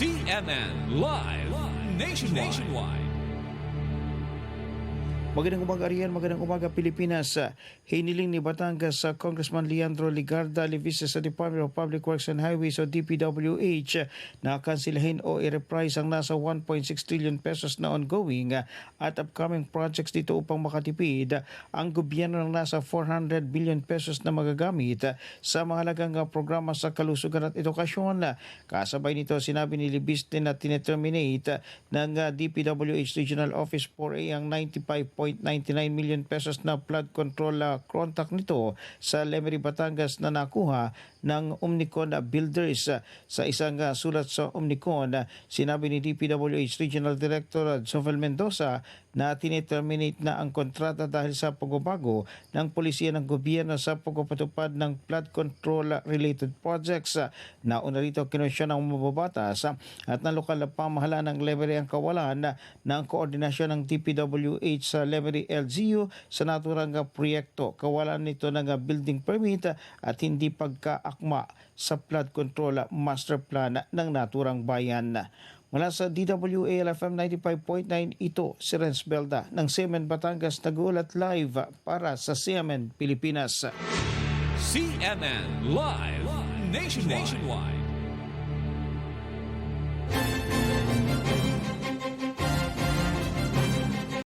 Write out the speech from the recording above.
CNN Live Nationwide. Magandang umaga Arian, magandang umaga Pilipinas. Hiniling ni Batangas sa Congressman Leandro Ligarda Livisa sa Department of Public Works and Highways o DPWH na kansilahin o i-reprise ang nasa 1.6 trillion pesos na ongoing at upcoming projects dito upang makatipid ang gobyerno ng nasa 400 billion pesos na magagamit sa mahalagang programa sa kalusugan at edukasyon. Kasabay nito sinabi ni Libis din na tineterminate ng DPWH Regional Office 4A ang 95.99 million pesos na flood control uh, contract nito sa Lemery, Batangas na nakuha ng Omnicon Builders. Sa isang uh, sulat sa Omnicon, uh, sinabi ni DPWH Regional Director Jovel Mendoza na tineterminate na ang kontrata dahil sa pagbabago ng polisiya ng gobyerno sa pagpapatupad ng flood control related projects. Nauna rito kinonsyon ng mababatas at ng lokal na pamahalaan ng Lemery ang kawalan ng koordinasyon ng DPWH sa Lemery LGU sa naturang proyekto. Kawalan nito ng building permit at hindi pagkaakma sa flood control master plan ng naturang bayan. Mula sa DWALFM 95.9, ito si Renz Belda ng Semen Batangas nag-uulat live para sa Semen Pilipinas. CNN Live Nationwide.